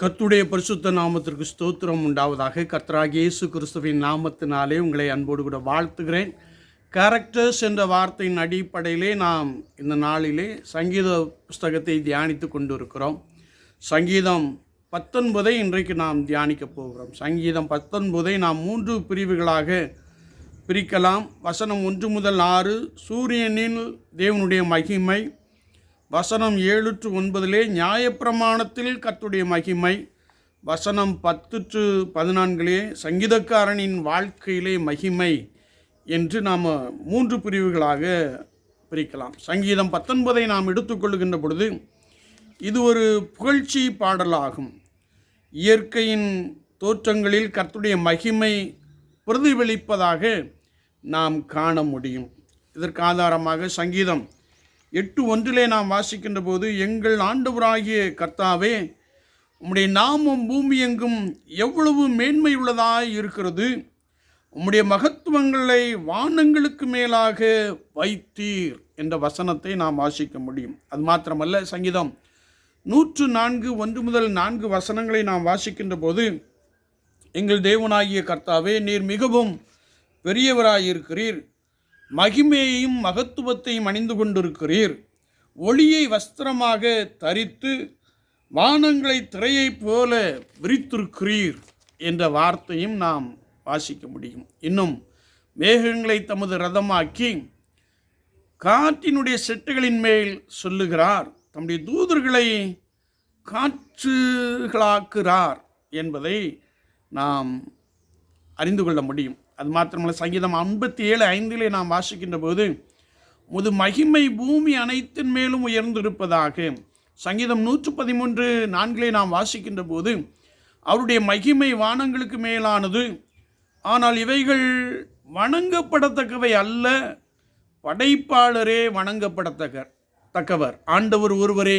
கர்த்துடைய பரிசுத்த நாமத்திற்கு ஸ்தோத்திரம் உண்டாவதாக கர்த்தராக இயேசு கிறிஸ்துவின் நாமத்தினாலே உங்களை அன்போடு கூட வாழ்த்துகிறேன். கேரக்டர்ஸ் என்ற வார்த்தையின் அடிப்படையிலே நாம் இந்த நாளிலே சங்கீத புஸ்தகத்தை தியானித்து கொண்டிருக்கிறோம். சங்கீதம் பத்தொன்பதை இன்றைக்கு நாம் தியானிக்க போகிறோம். சங்கீதம் பத்தொன்பதை நாம் மூன்று பிரிவுகளாக பிரிக்கலாம். வசனம் ஒன்று முதல் ஆறு சூரியனில் தேவனுடைய மகிமை வசனம் ஏழு டு ஒன்பதிலே நியாயப்பிரமாணத்தில் கத்துடைய மகிமை. வசனம் பத்து டு பதினான்கிலே சங்கீதக்காரனின் வாழ்க்கையிலே மகிமை என்று நாம் மூன்று பிரிவுகளாக பிரிக்கலாம். சங்கீதம் பத்தொன்பதை நாம் எடுத்துக்கொள்கின்ற பொழுது இது ஒரு புகழ்ச்சி பாடலாகும். இயற்கையின் தோற்றங்களில் கர்த்துடைய மகிமை பிரதிபலிப்பதாக நாம் காண முடியும். இதற்கு ஆதாரமாக சங்கீதம் எட்டு ஒன்றிலே நாம் வாசிக்கின்ற போது எங்கள் ஆண்டவராகிய கர்த்தாவே உம்முடைய நாமம் பூமி எங்கும் எவ்வளவு மேன்மையுள்ளதாய் இருக்கிறது. உம்முடைய மகத்துவங்களை வானங்களுக்கு மேலாக வைத்தீர் என்ற வசனத்தை நாம் வாசிக்க முடியும். அது மாத்திரமல்ல சங்கீதம் நூற்று நான்கு ஒன்று முதல் நான்கு வசனங்களை நாம் வாசிக்கின்ற போது எங்கள் தேவனாகிய கர்த்தாவே நீர் மிகவும் பெரியவராயிருக்கிறீர். மகிமையையும் மகத்துவத்தையும் அணிந்து கொண்டிருக்கிறீர். ஒளியை வஸ்திரமாக தரித்து வானங்களை திரையைப் போல விரித்திருக்கிறீர் என்ற வார்த்தையும் நாம் வாசிக்க முடியும். இன்னும் மேகங்களை தமது ரதமாக்கி காற்றினுடைய செட்டுகளின் மேல் சொல்லுகிறார். தம்முடைய தூதர்களை காற்றுகளாக்குகிறார் என்பதை நாம் அறிந்து கொள்ள முடியும். அது மாத்திரமல்ல சங்கீதம் ஐம்பத்தி ஏழு ஐந்திலே நாம் வாசிக்கின்ற போது முது மகிமை பூமி அனைத்தின் மேலும் உயர்ந்திருப்பதாக சங்கீதம் நூற்று பதிமூன்று நான்கிலே நாம் வாசிக்கின்ற போது அவருடைய மகிமை வானங்களுக்கு மேலானது ஆனால் இவைகள் வணங்கப்படத்தக்கவை அல்ல படைப்பாளரே வணங்கப்படத்தக்க தக்கவர். ஆண்டவர் ஒருவரே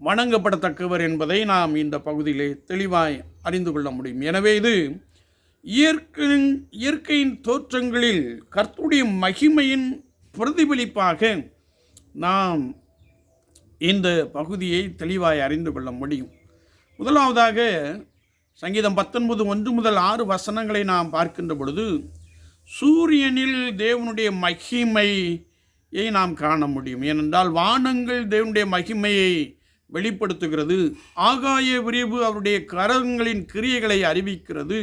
வணங்கப்படத்தக்கவர் என்பதை நாம் இந்த பகுதியிலே தெளிவாய் அறிந்து கொள்ள முடியும். எனவே இது இயற்கையின் இயற்கையின் தோற்றங்களில் கர்த்துடைய மகிமையின் பிரதிபலிப்பாக நாம் இந்த பகுதியை தெளிவாய் அறிந்து கொள்ள முடியும். முதலாவதாக சங்கீதம் பத்தொன்பது ஒன்று முதல் ஆறு வசனங்களை நாம் பார்க்கின்ற பொழுது சூரியனில் தேவனுடைய மகிமையை நாம் காண முடியும். ஏனென்றால் வானங்கள் தேவனுடைய மகிமையை வெளிப்படுத்துகிறது. ஆகாய விரிவு அவருடைய கரங்களின் கிரியைகளை அறிவிக்கிறது.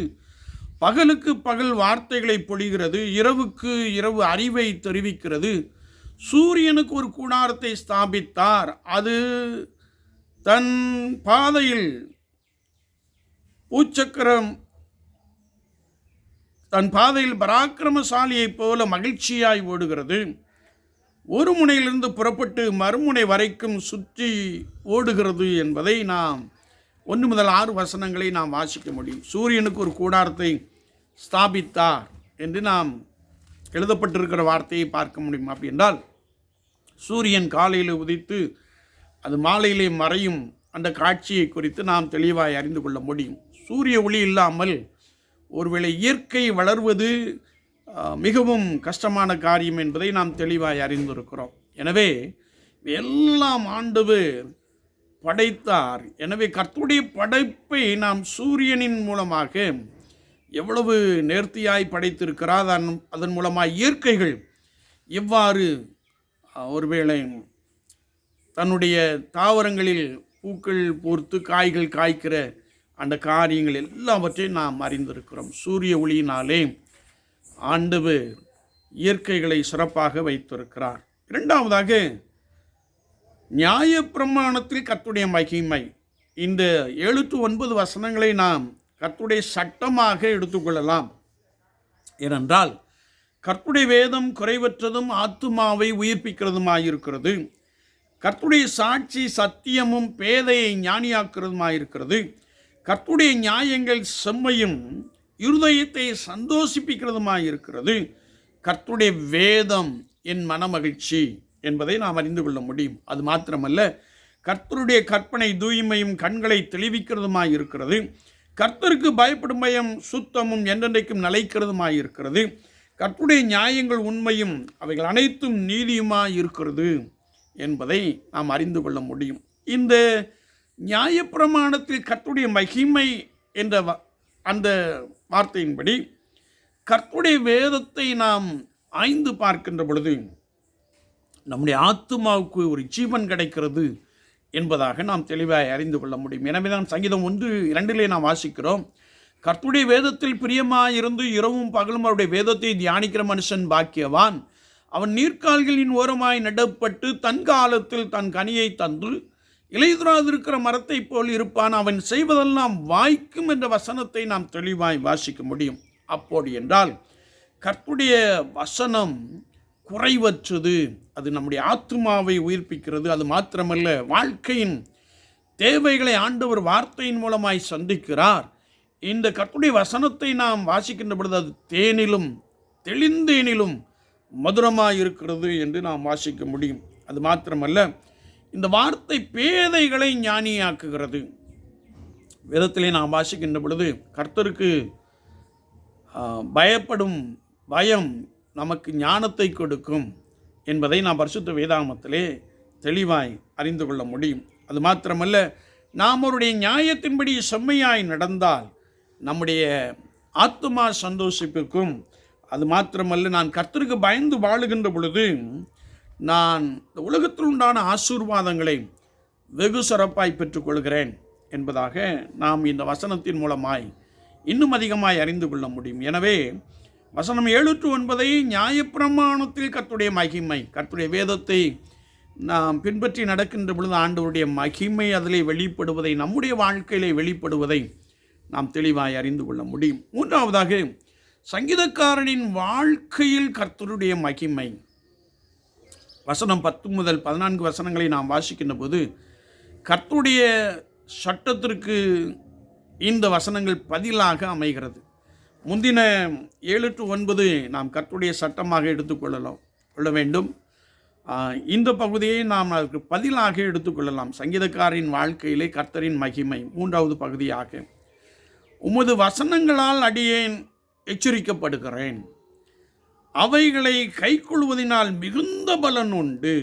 பகலுக்கு பகல் வார்த்தைகளை பொழிகிறது இரவுக்கு இரவு அறிவை தெரிவிக்கிறது. சூரியனுக்கு ஒரு கூடாரத்தை ஸ்தாபித்தார். அது தன் பாதையில் பூச்சக்கரம் தன் பாதையில் பராக்கிரமசாலியைப் போல மகிழ்ச்சியாய் ஓடுகிறது. ஒரு முனையிலிருந்து புறப்பட்டு மறுமுனை வரைக்கும் சுற்றி ஓடுகிறது என்பதை நாம் ஒன்று முதல் ஆறு வசனங்களை நாம் வாசிக்க முடியும். சூரியனுக்கு ஒரு கூடாரத்தை ஸ்தாபித்தார் என்று நாம் எழுதப்பட்டிருக்கிற வார்த்தையை பார்க்க முடியும்? அப்படி என்றால் சூரியன் காலையில் உதித்து அது மாலையிலே மறையும் அந்த காட்சியை குறித்து நாம் தெளிவாய் அறிந்து கொள்ள முடியும். சூரிய ஒளி இல்லாமல் ஒருவேளை இயற்கை வளர்வது மிகவும் கஷ்டமான காரியம் என்பதை நாம் தெளிவாய் அறிந்திருக்கிறோம். எனவே எல்லாம் ஆண்டவர் படைத்தார். எனவே கர்த்தருடைய படைப்பை நாம் சூரியனின் மூலமாக எவ்வளவு நேர்த்தியாய் படைத்திருக்கிறார் அதன் அதன் மூலமாக இயற்கைகள் எவ்வாறு ஒருவேளை தன்னுடைய தாவரங்களில் பூக்கள் பூர்த்து காய்கள் காய்க்கிற அந்த காரியங்கள் எல்லாவற்றையும் நாம் அறிந்திருக்கிறோம். சூரிய ஒளியினாலே ஆண்டவர் இயற்கைகளை சிறப்பாக வைத்திருக்கிறார். இரண்டாவதாக நியாய பிரமாணத்தில் கத்துடைய மகிமை. இந்த ஏழு டு ஒன்பது வசனங்களை நாம் கத்துடைய சட்டமாக எடுத்துக்கொள்ளலாம். ஏனென்றால் கற்புடைய வேதம் குறைவற்றதும் ஆத்துமாவை உயிர்ப்பிக்கிறதுமாயிருக்கிறது. கர்த்தருடைய சாட்சி சத்தியமும் பேதையை ஞானியாக்குறதுமாயிருக்கிறது. கற்புடைய நியாயங்கள் செம்மையும் இருதயத்தை சந்தோஷிப்பிக்கிறதுமாயிருக்கிறது. கர்த்துடைய வேதம் என் மனமகிழ்ச்சி. என்பதை நாம் அறிந்து கொள்ள முடியும். அது மாத்திரமல்ல கர்த்தருடைய கற்பனை தூய்மையும் கண்களை தெளிவிக்கிறதுமாய் இருக்கிறது. கர்த்தருக்கு பயப்படும் பயம் சுத்தமும் என்றென்றைக்கும் நிலைக்கிறதுமாய் இருக்கிறது. கர்த்தருடைய நியாயங்கள் உண்மையும் அவைகள் அனைத்தும் நீதியுமாய் இருக்கிறது என்பதை நாம் அறிந்து கொள்ள முடியும். இந்த நியாயப்பிரமாணத்தில் கர்த்துடைய மகிமை என்ற வ- அந்த வார்த்தையின்படி கர்த்துடைய வேதத்தை நாம் ஆய்ந்து பார்க்கின்ற பொழுது நம்முடைய ஆத்துமாவுக்கு ஒரு ஜீவன் கிடைக்கிறது என்பதாக நாம் தெளிவாய் அறிந்து கொள்ள முடியும். எனவே தான் சங்கீதம் ஒன்று இரண்டிலே நாம் வாசிக்கிறோம். கர்த்துடைய வேதத்தில் பிரியமாயிருந்து இரவும் பகலும் அவருடைய வேதத்தை தியானிக்கிற மனுஷன் பாக்கியவான். அவன் நீர்க்கால்களின் ஓரமாய் நடப்பட்டு தன் காலத்தில் தன் கனியை தந்து இலையுதிராதிருக்கிற மரத்தைப் போல் இருப்பான். அவன் செய்வதெல்லாம் வாய்க்கும் என்ற வசனத்தை நாம் தெளிவாய் வாசிக்க முடியும். அப்போது என்றால் கர்த்தருடைய வசனம் குறைவற்றது. அது நம்முடைய ஆத்மாவை உயிர்ப்பிக்கிறது. அது மாத்திரமல்ல வாழ்க்கையின் தேவைகளை ஆண்டவர் வார்த்தையின் மூலமாய் சந்திக்கிறார். இந்த கர்த்தருடைய வசனத்தை நாம் வாசிக்கின்ற பொழுது அது தேனிலும் தெளிந்தேனிலும் மதுரமாக இருக்கிறது என்று நாம் வாசிக்க முடியும். அது மாத்திரமல்ல இந்த வார்த்தை பேதைகளை ஞானியாக்குகிறது. வேதத்திலே நாம் வாசிக்கின்ற பொழுது கர்த்தருக்கு பயப்படும் பயம் நமக்கு ஞானத்தை கொடுக்கும் என்பதை நாம் பரிசுத்த வேதாமத்திலே தெளிவாய் அறிந்து கொள்ள முடியும். அது மாத்திரமல்ல நாம் அவருடைய நியாயத்தின்படி செம்மையாய் நடந்தால் நம்முடைய ஆத்மா சந்தோஷிப்புக்கும் அது மாத்திரமல்ல நான் கர்த்தருக்கு பயந்து வாழுகின்ற பொழுது நான் இந்த உலகத்தில் உண்டான ஆசீர்வாதங்களை வெகு சிறப்பாய் பெற்றுக்கொள்கிறேன் என்பதாக நாம் இந்த வசனத்தின் மூலமாய் இன்னும் அதிகமாய் அறிந்து கொள்ள முடியும். எனவே வசனம் ஏழு ஒன்பதை நியாயப்பிரமாணத்தில் கத்துடைய மகிமை கத்துடைய வேதத்தை நாம் பின்பற்றி நடக்கின்ற பொழுது ஆண்டவருடைய மகிமை அதிலே வெளிப்படுவதை நம்முடைய வாழ்க்கையிலே வெளிப்படுவதை நாம் தெளிவாய் அறிந்து கொள்ள முடியும். மூன்றாவதாக சங்கீதக்காரனின் வாழ்க்கையில் கர்த்தருடைய மகிமை. வசனம் பத்து முதல் பதினான்கு வசனங்களை நாம் வாசிக்கின்ற போது கர்த்தருடைய சட்டத்திற்கு இந்த வசனங்கள் பதிலாக அமைகிறது. முந்தின ஏழு டு ஒன்பது நாம் கற்றுடைய சட்டமாக எடுத்துக்கொள்ளலாம் கொள்ள வேண்டும். இந்த பகுதியை நாம் அதற்கு பதிலாக எடுத்துக்கொள்ளலாம். சங்கீதக்காரின் வாழ்க்கையிலே கர்த்தரின் மகிமை மூன்றாவது பகுதியாக. உமது வசனங்களால் அடியேன் எச்சரிக்கப்படுகிறேன். அவைகளை கைக்கொள்வதினால் மிகுந்த பலன் உண்டு.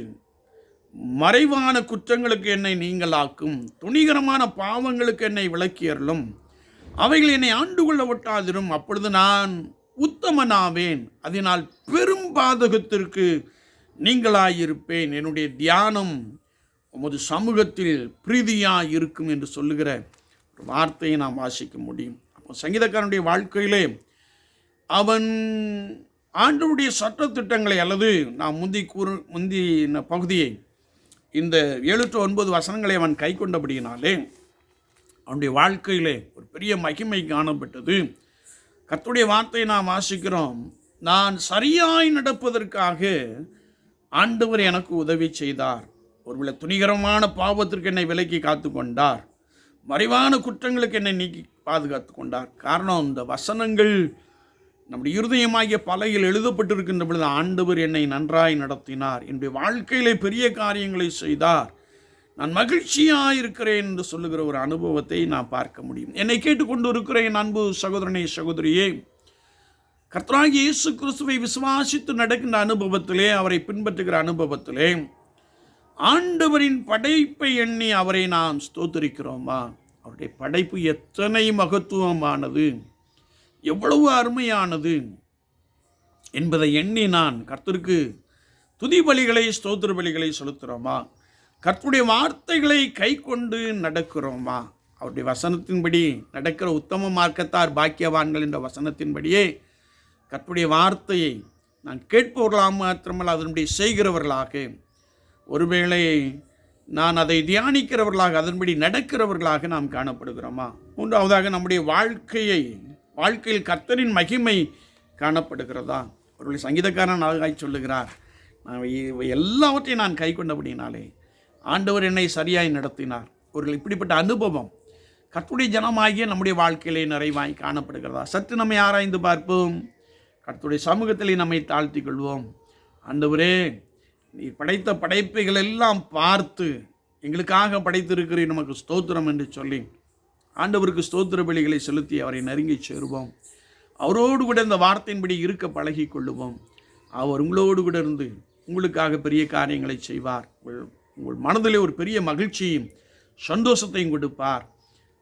மறைவான குற்றங்களுக்கு என்னை நீங்களாக்கும். துணிகரமான பாவங்களுக்கு என்னை விளக்கியறலும் அவைகள் என்னை ஆண்டு கொள்ள ஒட்டாதிரும். அப்பொழுது நான் உத்தமனாவேன். அதனால் பெரும் பாதகத்திற்கு நீங்களாயிருப்பேன். என்னுடைய தியானம் உமது சமூகத்தில் பிரீதியாக இருக்கும் என்று சொல்லுகிற ஒரு வார்த்தையை நாம் வாசிக்க முடியும். அப்போ சங்கீதக்காரனுடைய வாழ்க்கையிலே அவன் ஆண்டவருடைய சட்டத்திட்டங்களை அல்லது நாம் முந்தி கூறு முந்தின பகுதியை இந்த ஏழு டு ஒன்பது வசனங்களை அவன் கை கொண்டபடியினாலே அவனுடைய வாழ்க்கையிலே ஒரு பெரிய மகிமை காணப்பட்டது. கத்துடைய வார்த்தையை நாம் வாசிக்கிறோம். நான் சரியாய் நடப்பதற்காக ஆண்டவர் எனக்கு உதவி செய்தார். ஒருவேளை துணிகரமான பாவத்திற்கு என்னை விலக்கி காத்து கொண்டார் மறைவான குற்றங்களுக்கு என்னை நீக்கி பாதுகாத்து கொண்டார். காரணம் இந்த வசனங்கள் நம்முடைய இருதயமாகிய பலையில் எழுதப்பட்டிருக்கின்ற பொழுது ஆண்டவர் என்னை நன்றாய் நடத்தினார். என்னுடைய வாழ்க்கையிலே பெரிய காரியங்களை செய்தார். நான் மகிழ்ச்சியாக இருக்கிறேன் என்று சொல்லுகிற ஒரு அனுபவத்தை நான் பார்க்க முடியும். என்னை கேட்டுக்கொண்டு இருக்கிற என் அன்பு சகோதரனே சகோதரியே கர்த்தராகி இயேசு கிறிஸ்துவை விசுவாசித்து நடக்கின்ற அனுபவத்திலே அவரை பின்பற்றுகிற அனுபவத்திலே ஆண்டவரின் படைப்பை எண்ணி அவரை நாம் ஸ்தோத்தரிக்கிறோமா? அவருடைய படைப்பு எத்தனை மகத்துவமானது எவ்வளவு அருமையானது என்பதை எண்ணி நான் கர்த்தருக்கு துதி பலிகளை ஸ்தோத்திர பலிகளை செலுத்துகிறோமா? கர்த்தருடைய வார்த்தைகளை கை கொண்டு நடக்கிறோமா அவருடைய வசனத்தின்படி நடக்கிற உத்தம மார்க்கத்தார் பாக்கியவான்கள் என்ற வசனத்தின்படியே கர்த்தருடைய வார்த்தையை நான் கேட்பவர்களாக மாத்திரமல்ல அதன்படி செய்கிறவர்களாக. ஒருவேளை நான் அதை தியானிக்கிறவர்களாக அதன்படி நடக்கிறவர்களாக நாம் காணப்படுகிறோமா மூன்றாவதாக நம்முடைய வாழ்க்கையை வாழ்க்கையில் கர்த்தரின் மகிமை காணப்படுகிறதா? ஒரு சங்கீதக்காரன் அழகாய் சொல்லுகிறார் நான் எல்லாவற்றையும் நான் கை கொண்டபடினாலே ஆண்டவர் என்னை சரியாய் நடத்தினார். ஒரு இப்படிப்பட்ட அனுபவம் கர்த்தருடைய ஜனமாகிய நம்முடைய வாழ்க்கையிலே நிறைவாய் காணப்படுகிறதா? சற்று நம்மை ஆராய்ந்து பார்ப்போம். கர்த்தருடைய சமூகத்திலே நம்மை தாழ்த்திக் கொள்வோம். ஆண்டவரே நீ படைத்த படைப்புகள் எல்லாம் பார்த்து எங்களுக்காக படைத்திருக்கிறீர் நமக்கு ஸ்தோத்திரம் என்று சொல்லி ஆண்டவருக்கு ஸ்தோத்திர பலிகளை செலுத்தி அவரை நெருங்கி சேருவோம். அவரோடு கூட இந்த வார்த்தையின்படி இருக்க பழகி கொள்ளுவோம். அவர் உங்களோடு கூட இருந்து உங்களுக்காக பெரிய காரியங்களை செய்வார். உங்கள் மனதிலே ஒரு பெரிய மகிழ்ச்சியும் சந்தோஷத்தையும் கொடுப்பார்.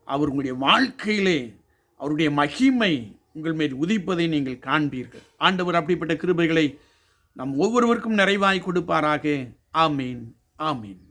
அவர் உங்களுடைய வாழ்க்கையிலே அவருடைய மகிமை உங்கள் மேல் உதிப்பதை நீங்கள் காண்பீர்கள். ஆண்டவர் அப்படிப்பட்ட கிருபைகளை நம் ஒவ்வொருவருக்கும் நிறைவாய் கொடுப்பாராக. ஆமீன். ஆமீன்.